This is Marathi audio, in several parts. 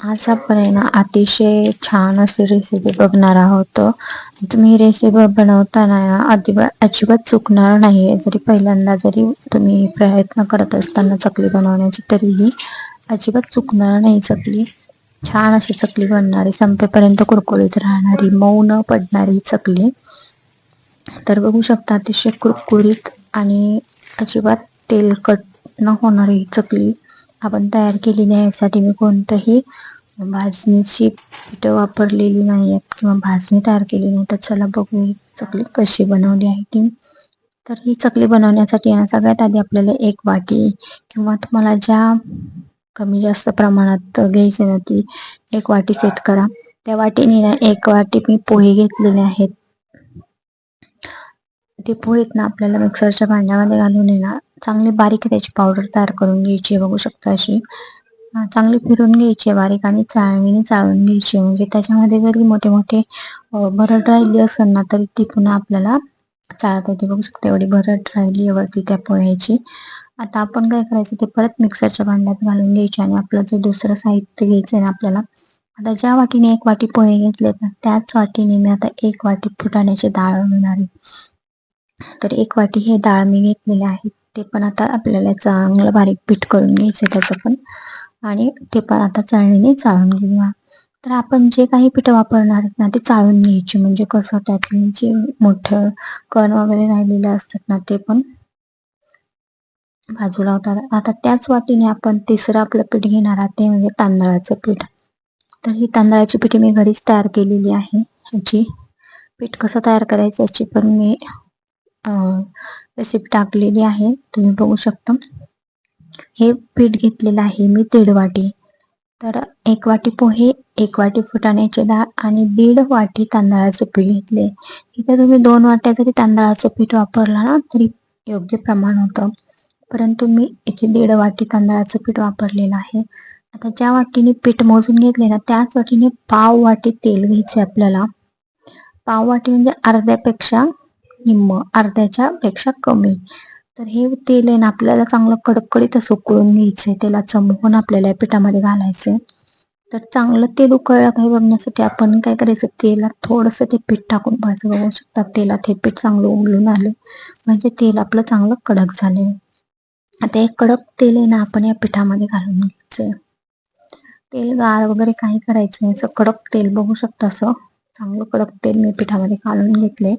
आज आपण आहे ना अतिशय छान अशी रेसिपी बघणार आहोत. तुम्ही रेसिपी बनवताना अजिबात अजिबात चुकणार नाही जरी पहिल्यांदा जरी तुम्ही प्रयत्न करत असताना चकली बनवण्याची तरीही अजिबात चुकणार नाही चकली. छान अशी चकली बनणारी संपेपर्यंत कुरकुरीत राहणारी मऊ न पडणारी चकली. तर बघू शकता अतिशय कुरकुरीत आणि अजिबात तेलकट न होणारी चकली. आपण तयार केलेली आहे यासाठी मी कोणतंही भाजणीची पिठं वापरलेली नाही आहेत किंवा भाजणी तयार केली नाही तर चला बघू ही चकली कशी बनवली आहे ती. तर ही चकली बनवण्यासाठी ना सगळ्यात आधी आपल्याला एक वाटी किंवा तुम्हाला ज्या कमी जास्त प्रमाणात घ्यायची ना ती एक वाटी सेट करा. त्या वाटीने ना एक वाटी मी पोहे घेतलेले आहेत. ते पोहेत ना आपल्याला मिक्सरच्या भांड्यामध्ये घालून ना चांगली बारीक त्याची पावडर तयार करून घ्यायची बघू शकता अशी. चांगली फिरून घ्यायची बारीक आणि चाळणीने चाळून घ्यायची म्हणजे त्याच्यामध्ये जरी मोठे मोठे भरड राहिली असेल ना तरी ती पुन्हा आपल्याला चाळता येते. बघू शकता एवढी भरड राहिली वरती त्या पोह्याची. आता आपण काय करायचं ते परत मिक्सरच्या भांड्यात घालून घ्यायचे आणि आपलं जे दुसरं साहित्य घ्यायचं आहे ना आपल्याला आता ज्या वाटीने एक वाटी पोहे घेतले ना त्याच वाटीने मी आता एक वाटी फुटाण्याची डाळ घेणार आहे. तर एक वाटी हे डाळ मी घेतलेले आहे. ते पण आता आपल्याला चांगलं बारीक पीठ करून घ्यायचं त्याचं पण. आणि ते पण आता चाळणीने चाळून घेऊया. तर आपण जे काही पीठ वापरणार आहेत ना ते चाळून घ्यायचे. म्हणजे कसं त्यातले जे मोठं कण वगैरे राहिलेले असतात ना ते पण बाजूला होतात आता त्याच वाटीने आपण तिसरं आपलं पीठ घेणार आहात ते म्हणजे तांदळाचं पीठ. तर ही तांदळाची पिठी मी घरीच तयार केलेली आहे. ह्याची पीठ कसं तयार करायचं याची पण मी रेसिपी टाकलेली आहे. तुम्ही बघू शकता. हे पीठ घेतलेलं आहे मी दीड वाटी. तर एक वाटी पोहे एक वाटी फुटाण्याची डाळ आणि दीड वाटी तांदळाचे पीठ घेतले. इथे तुम्ही दोन वाट्या जरी तांदळाचं पीठ वापरला ना तरी योग्य प्रमाण होतं. परंतु मी इथे दीड वाटी तांदळाचं पीठ वापरलेलं आहे. आता ज्या वाटीने पीठ मोजून घेतले ना त्याच वाटीने पाव वाटी तेल घ्यायचे आपल्याला. पाव वाटी म्हणजे अर्ध्यापेक्षा निम्म अर्ध्याच्या पेक्षा कमी. तर हे तेल आहे ना आपल्याला चांगलं कडकडीत असं उकळून घ्यायचंय. त्याला चमकून आपल्याला पिठामध्ये घालायचंय. तर चांगलं तेल उकळलं काही बघण्यासाठी आपण काय करायचं? तेलात थोडस ते पीठ टाकून पाहायचं. बघू शकता तेलात हे पीठ चांगलं उमलून आले म्हणजे तेल आपलं चांगलं कडक झाले आता एक कडक तेल आहे ना आपण या पिठामध्ये घालून घ्यायचंय. तेल गाळ वगैरे काही करायचं नाही. असं कडक तेल बघू शकता असं. चांगलं कडक तेल मी पिठामध्ये घालून घेतले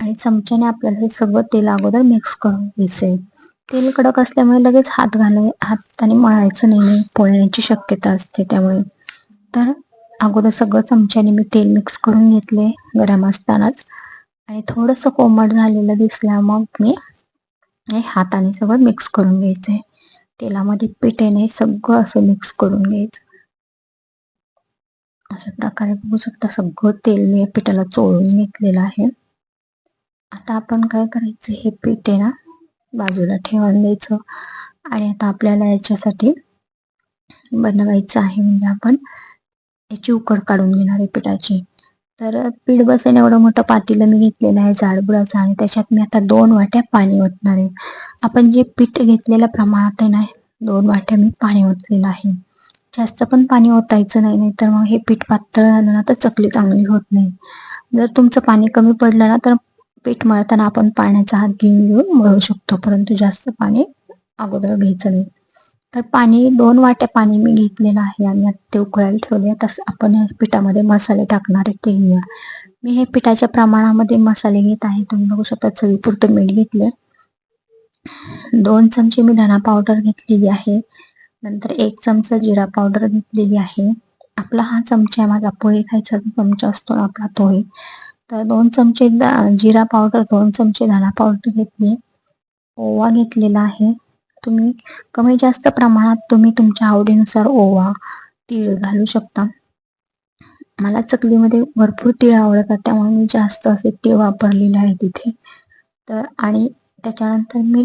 आणि चमच्याने आपल्याला हे सगळं तेल अगोदर मिक्स करून घ्यायचंय. तेल कडक असल्यामुळे लगेच हात घालाय हाताने मळायचं नाही पोळण्याची शक्यता असते त्यामुळे. तर अगोदर सगळं चमच्याने मी तेल मिक्स करून घेतले गरम असतानाच. आणि थोडंसं कोमट झालेलं दिसल्या मग मी हाताने सगळं मिक्स करून घ्यायचंय. तेलामध्ये पिठेने सगळं असं मिक्स करून घ्यायचं. अशा प्रकारे बघू शकता सगळं तेल मी या पिठाला चोळून घेतलेलं आहे. आता आपण काय करायचं? हे पीठ आहे ना बाजूला ठेवून द्यायचं आणि आता आपल्याला याच्यासाठी बनवायचं आहे. म्हणजे आपण याची उकड काढून घेणार आहे पिठाची. तर पीठ बसेन एवढं मोठं पातीलं मी घेतलेलं आहे जाडबुडाचं आणि त्याच्यात मी आता दोन वाट्या पाणी ओतणार आहे. आपण जे पीठ घेतलेल्या प्रमाणात आहे ना दोन वाट्या मी पाणी ओतलेलं आहे. जास्त पण पाणी ओतायचं नाही नाही तर मग हे पीठ पातळ झालं ना तर चकली चांगली होत नाही. जर तुमचं पाणी कमी पडलं ना तर पीठ मळताना आपण पाण्याचा हात घेऊन घेऊन मळू शकतो परंतु जास्त पाणी अगोदर घ्यायचं नाही. तर पाणी दोन वाट्या पाणी मी घेतलेलं आहे आणि ते उकळायला ठेवले तसं आपण या पिठामध्ये मसाले टाकणार आहे ते घेऊया मी हे पिठाच्या प्रमाणामध्ये मसाले घेत आहे. तुम्ही बघू शकता चवीपुरतं मीठ घेतलं दोन चमचे मी धना पावडर घेतलेली आहे. नंतर एक चमचा जिरा पावडर घेतलेली आहे. आपला हा चमचा आहे माझा पोहे खायचा चमचा असतो आपला तोही. तर दोन चमचे जिरा पावडर दोन चमचे धना पावडर घेतली. ओवा घेतलेला आहे. तुम्ही कमी जास्त प्रमाणात तुम्ही तुमच्या आवडीनुसार ओवा तीळ घालू शकता. मला चकलीमध्ये भरपूर तीळ आवडतात त्यामुळे मी जास्त असे तीळ वापरलेले आहे तिथे. तर आणि त्याच्यानंतर मी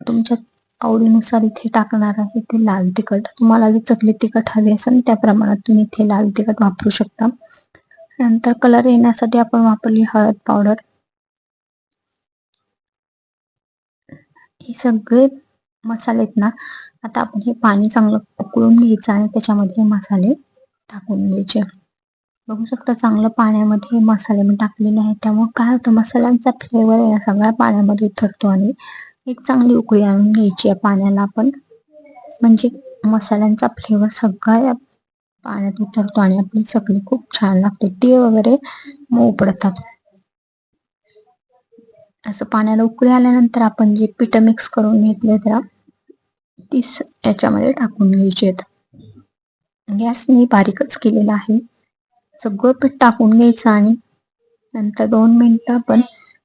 तुमच्या आवडीनुसार इथे टाकणार आहे ते लाल तिखट. तुम्हाला जे चकली तिखट हवी असेल त्या प्रमाणात तुम्ही इथे लाल तिखट वापरू शकता. नंतर कलर येण्यासाठी आपण वापरली हळद पावडर हे सगळे मसाले आहेत ना आता आपण हे पाणी चांगलं उकळून घ्यायचं आणि त्याच्यामध्ये हे मसाले टाकून द्यायचे. बघू शकता चांगलं पाण्यामध्ये हे मसाले मी टाकलेले आहेत त्यामुळे काय होतं मसाल्यांचा फ्लेवर आहे ना सगळ्या पाण्यामध्ये उतरतो आणि एक चांगली उकळी आणून घ्यायची या पाण्याला आपण. म्हणजे मसाल्यांचा फ्लेवर सगळ्या पाण्यात उतरतो आणि आपली चकली खूप छान लागते. ते वगैरे मऊ पडतात. असं पाण्याला उकळी आल्यानंतर आपण जे पीठ मिक्स करून घेतले त्या तीस याच्यामध्ये टाकून घ्यायचे गॅस मी बारीकच केलेला आहे. सगळं पीठ टाकून घ्यायचं आणि नंतर दोन मिनिटं आपण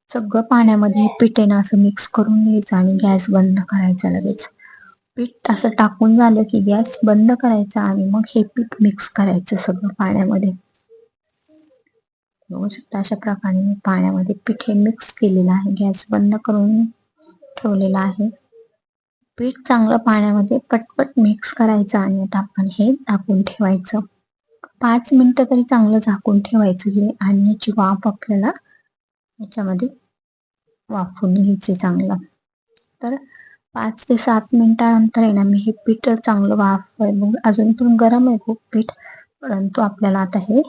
सगळं पाण्यामध्ये पिठेनं असं मिक्स करून घ्यायचं आणि गॅस बंद करायचा लगेच. पीठ असं टाकून झालं की गॅस बंद करायचा आणि मग हे पीठ मिक्स करायचं सगळं पाण्यामध्ये. बघू शकता अशा प्रकारे मी पाण्यामध्ये पीठ हे मिक्स केलेलं आहे. गॅस बंद करून ठेवलेला आहे. पीठ चांगलं पाण्यामध्ये पटपट मिक्स करायचं आणि आता आपण हे टाकून ठेवायचं. पाच मिनिटं तरी चांगलं झाकून ठेवायचं हे आणि याची वाफ आपल्याला याच्यामध्ये वाफून घ्यायची चांगलं. तर पाच ते सात मिनिटानंतर आहे ना मी हे पीठ चांगलं वाफ अजून पण गरम आहे खूप पीठ परंतु आपल्याला आता हे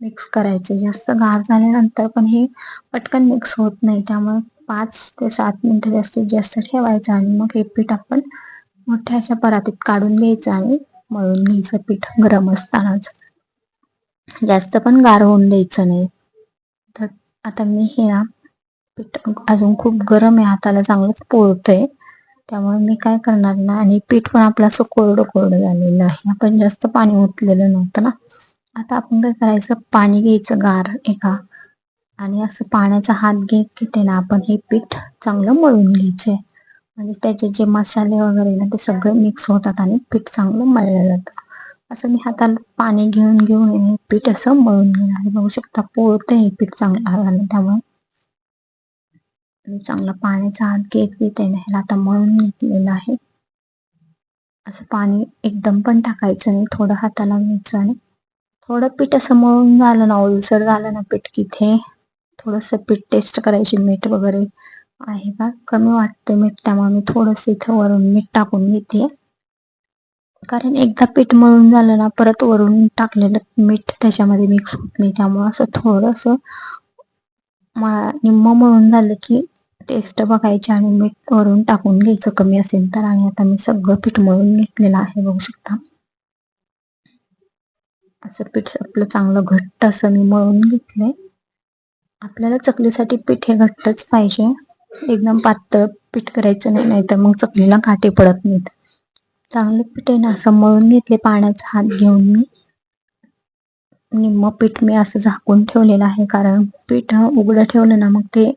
मिक्स करायचे जास्त गार झाल्यानंतर पण हे पटकन मिक्स होत नाही त्यामुळे पाच ते सात मिनिटं जास्तीत जास्त ठेवायचं आणि मग हे पीठ आपण मोठ्या अशा परातीत काढून घ्यायचं आणि मळून घ्यायचं पीठ गरम असतानाच. जास्त पण गार होऊन द्यायचं नाही. तर आता मी हे ना पीठ अजून खूप गरम आहे हाताला चांगलंच पोळतंय. त्यामुळे मी काय करणार ना आणि पीठ पण आपलं असं कोरडं कोरडं झालेलं आहे. आपण जास्त पाणी ओतलेलं नव्हतं ना. आता आपण काय करायचं पाणी घ्यायचं गार एका. आणि असं पाण्याचा हात घेत घेते ना आपण हे पीठ चांगलं मळून घ्यायचंय. म्हणजे त्याचे जे मसाले वगैरे ना ते सगळे मिक्स होतात आणि पीठ चांगलं मळलं जातं. असं मी हाताला पाणी घेऊन घेऊन हे पीठ असं मळून घेणार बघू शकता पोळतं हे पीठ चांगलं त्यामुळे चांगला पाण्याचा हात घेत घेत आहे ह्याला आता मळून घेतलेलं आहे. असं पाणी एकदम पण टाकायचं नाही थोडं हाताला घ्यायचं आणि थोडं पीठ असं मळून झालं ना ओलसर झालं ना पीठ किथे थोडस पीठ टेस्ट करायची मीठ वगैरे आहे का? कमी वाटते मीठ त्यामुळे मी थोडस इथं वरून मीठ टाकून घेते. कारण एकदा पीठ मळून झालं ना परत वरून टाकलेलं मीठ त्याच्यामध्ये मिक्स होत नाही त्यामुळे असं थोडस निम्म मळून झालं की टेस्ट बघायची आणि मीठ वरून टाकून घ्यायचं. कमी असेल तर. आणि आता मी सगळं पीठ मळून घेतलेलं आहे. बघू शकता. असं पीठ आपलं चांगलं घट्ट असं मी मळून घेतलंय. आपल्याला चकलीसाठी पीठ हे घट्टच पाहिजे. एकदम पातळ पीठ करायचं नाही नाहीतर मग चकलीला काटे पडत नाहीत. चांगलं पीठ आहे ना असं मळून घेतले पाण्याचा हात घेऊन मी. निम्म पीठ मी असं झाकून ठेवलेलं आहे. कारण पीठ उघडं ठेवलं ना मग ते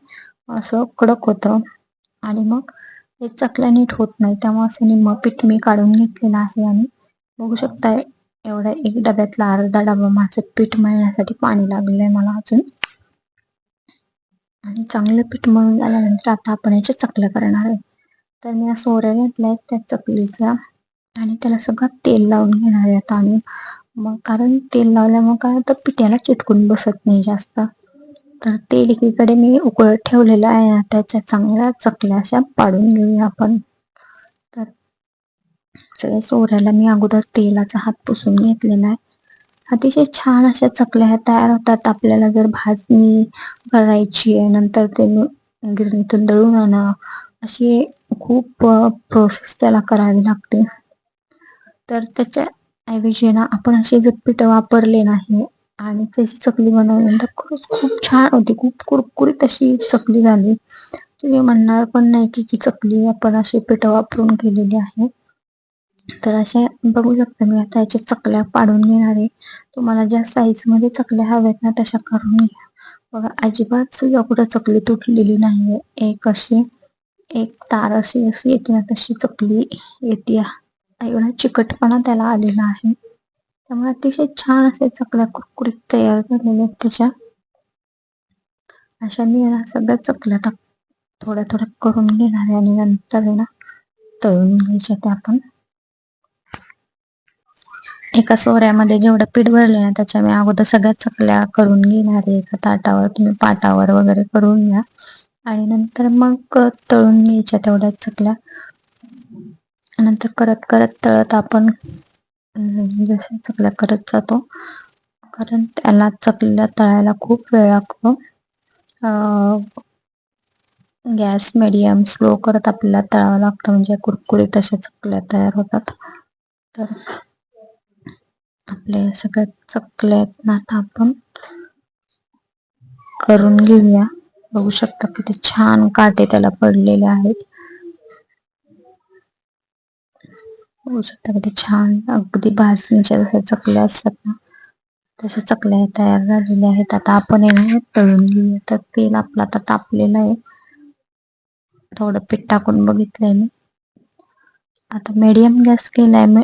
असं कडक होतं. आणि मग हे चकल्या नीट होत नाही. त्यामुळे असं निम्म पीठ मी काढून घेतलेलं आहे आणि बघू शकता एवढ्या एक डब्यातला अर्धा डबा माझं पीठ मळण्यासाठी पाणी लागलंय मला अजून. आणि चांगलं पीठ मळून झाल्यानंतर आता आपण याच्या चकल्या करणार आहे. तर मी सोऱ्या घेतल्या त्या चकलीचा आणि त्याला सगळं तेल लावून घेणार आहे आता आणि मग कारण तेल लावल्यामुळे काय तर पिठ्याला चिटकून बसत नाही जास्त. तर तेल एकीकडे मी उकळत ठेवलेलं आहे. त्याच्या चांगल्या चकल्या अशा पाडून घेऊया आपण. तर सगळ्या सोऱ्याला मी अगोदर तेलाचा हात पुसून घेतलेला आहे. अतिशय छान अशा चकल्या ह्या तयार होतात. आपल्याला जर भाजणी करायची आहे नंतर ते गिरणीतून दळून आणणं अशी खूप प्रोसेस त्याला करावी लागते. तर त्याच्या ऐवजी ना आपण असे जर पीठ वापरले नाही. आणि त्याची चकली बनवली. तर खरंच खूप छान होती. खूप कुरकुरीत अशी चकली झाली. तुम्ही म्हणणार पण नाही की की चकली आपण अशी पिठं वापरून केलेली आहे. तर अशा बघू शकता मी आता याच्या चकल्या पाडून घेणार आहे. तुम्हाला ज्या साईजमध्ये चकल्या हव्यात ना तशा करून घ्या. बघा अजिबात सुद्धा कुठं चकली तुटलेली नाहीये. एक अशी एक तार अशी अशी येते ना तशी चकली येते. एवढा चिकटपणा त्याला आलेला आहे. त्यामुळे अतिशय छान असे चकल्या कुरकुरीत तयार झालेल्या आहेत त्याच्या. अशा मी सगळ्या चकल्या थोड्या थोड्या करून घेणार आहे आणि नंतर ना तळून घ्यायच्या त्या आपण. एका सोऱ्यामध्ये जेवढं पीठ भरले ना त्याच्या मी अगोदर सगळ्या चकल्या करून घेणार आहे. एका ताटावर तुम्ही पाटावर वगैरे करून घ्या. आणि नंतर मग तळून घ्यायच्या तेवढ्या चकल्या. नंतर करत करत तळत आपण म्हणजे जशा चकल्या करत जातो. कारण त्याला चकल्या तळायला खूप वेळ लागतो. गॅस मिडियम स्लो करत आपल्याला तळावं लागतं. म्हणजे कुरकुरीत अशा चकल्या तयार होतात. तर आपले सगळ्या चकल्या आहेत ना आता आपण करून घेऊया. बघू शकता किती छान काटे त्याला पडलेले आहेत. हो, बघू शकता किती छान. अगदी भाजणीच्या जशा चकल्या असतात ना तशा चकल्या तयार झालेल्या आहेत. आता आपण येणार तळून घेऊया. तर तेल आपलं आता तापलेलं आहे. थोडं पीठ टाकून बघितलंय मी. आता मीडियम गॅस केलाय मी.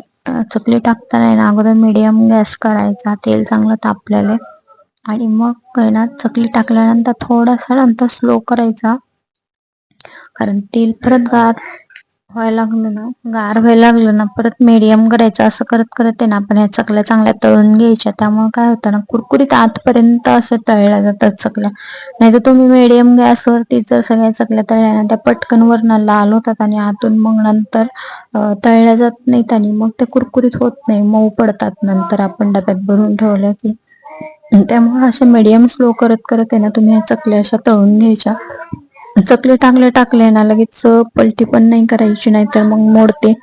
चकली टाकताना ना अगोदर मीडियम गॅस करायचा. तेल चांगलं तापलेलं आहे. आणि मग आहे ना चकली टाकल्यानंतर थोडासा नंतर स्लो करायचा. कारण तेल परत गार व्हायला लागलं ना गार व्हायला लागलं ना परत मीडियम करायचं असं करत करत आहे ना आपण ह्या चकल्या चांगल्या तळून घ्यायच्या. त्यामुळे काय होतं ना कुरकुरीत आतपर्यंत असं तळल्या जातात चकल्या. नाही तर तुम्ही मीडियम गॅसवरती जर सगळ्या चकल्या तळल्या ना त्या पटकन वरनं लाल होतात आणि आतून मग नंतर तळल्या जात नाहीत आणि मग ते कुरकुरीत होत नाही मऊ पडतात नंतर आपण डब्यात भरून ठेवल्या की. त्यामुळे अशा मीडियम स्लो करत करत आहे ना तुम्ही ह्या चकल्या अशा तळून घ्यायच्या. चकले टाकले टाकले ना लगेच पलटी पण नाही करायची नाही तर मग मोडते.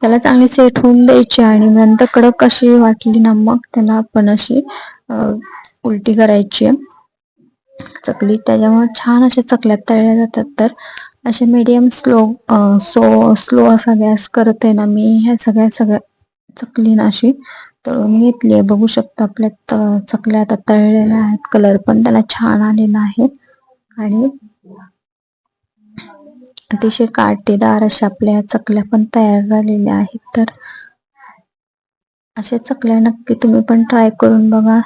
त्याला चांगली सेट होऊन द्यायची आणि नंतर कडक अशी वाटली ना मग त्याला आपण अशी उलटी करायची. चकली त्याच्यामुळे छान अशा चकल्या तळल्या जातात. तर असे मीडियम स्लो सो स्लो असा गॅस करत आहे ना मी ह्या सगळ्या सगळ्या चकली ना अशी तळून घेतली आहे. बघू शकता आपल्या चकल्या आता तळलेल्या आहेत. कलर पण त्याला छान आलेला आहे. आणि अतिशय काटेदार अशा आपल्या चकल्या पण तयार झालेल्या आहेत. तर अशा चकल्या नक्की तुम्ही पण ट्राय करून बघा.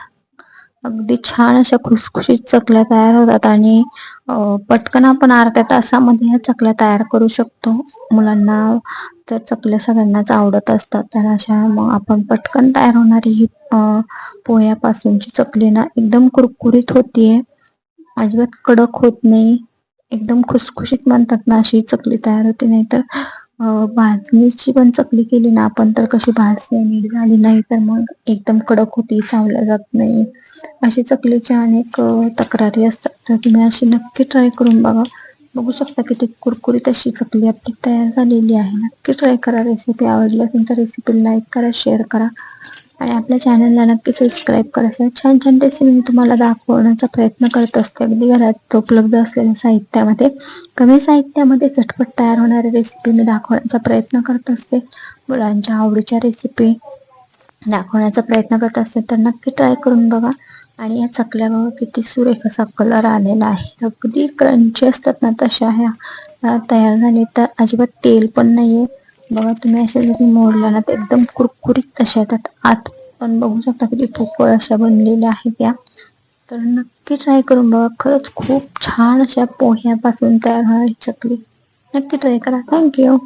अगदी छान अशा खुसखुशीत चकल्या तयार होतात आणि पटकन आपण अर्ध्या तासामध्ये ह्या चकल्या तयार करू शकतो. मुलांना तर चकल्या सगळ्यांनाच आवडत असतात. तर अशा मग आपण पटकन तयार होणारी ही पोह्यापासूनची चकली ना एकदम कुरकुरीत होतीये. अजिबात कडक होत नाही. एकदम खुसखुशीत म्हणतात ना अशी चकली तयार होते. नाही तर भाजणीची पण चकली केली ना आपण तर कशी भाजली नीट झाली नाही तर मग एकदम कडक होती चावल्या जात नाही. अशी चकलीच्या अनेक तक्रारी असतात. तर तुम्ही अशी नक्की ट्राय करून बघा. बघू शकता किती कुरकुरीत अशी चकली आपली तयार झालेली आहे. नक्की ट्राय करा रेसिपी आवडली असेल तर रेसिपी लाईक करा शेअर करा. आणि आपल्या चॅनलला नक्की सबस्क्राईब करायचं छान छान रेसिपी मी तुम्हाला दाखवण्याचा प्रयत्न करत असते. अगदी घरात उपलब्ध असलेल्या साहित्यामध्ये. कमी साहित्यामध्ये चटपट तयार होणाऱ्या रेसिपी मी दाखवण्याचा प्रयत्न करत असते. मुलांच्या आवडीच्या रेसिपी दाखवण्याचा प्रयत्न करत असते. तर नक्की ट्राय करून बघा. आणि या चकल्या बघा किती सुरेख असा कलर आलेला आहे. अगदी क्रंची असतात ना तशा ह्या. तयार झाले तर अजिबात तेल पण नाही आहे बघा तुम्ही अशा जरी मोडल्या ना तर एकदम कुरकुरीत अशा येतात. आत पण बघू शकता किती पोकळ अशा बनलेल्या आहेत या तर नक्की ट्राय करून बघा. खरंच खूप छान अशा पोह्यापासून तयार होणारी चकली. नक्की ट्राय करा. थँक्यू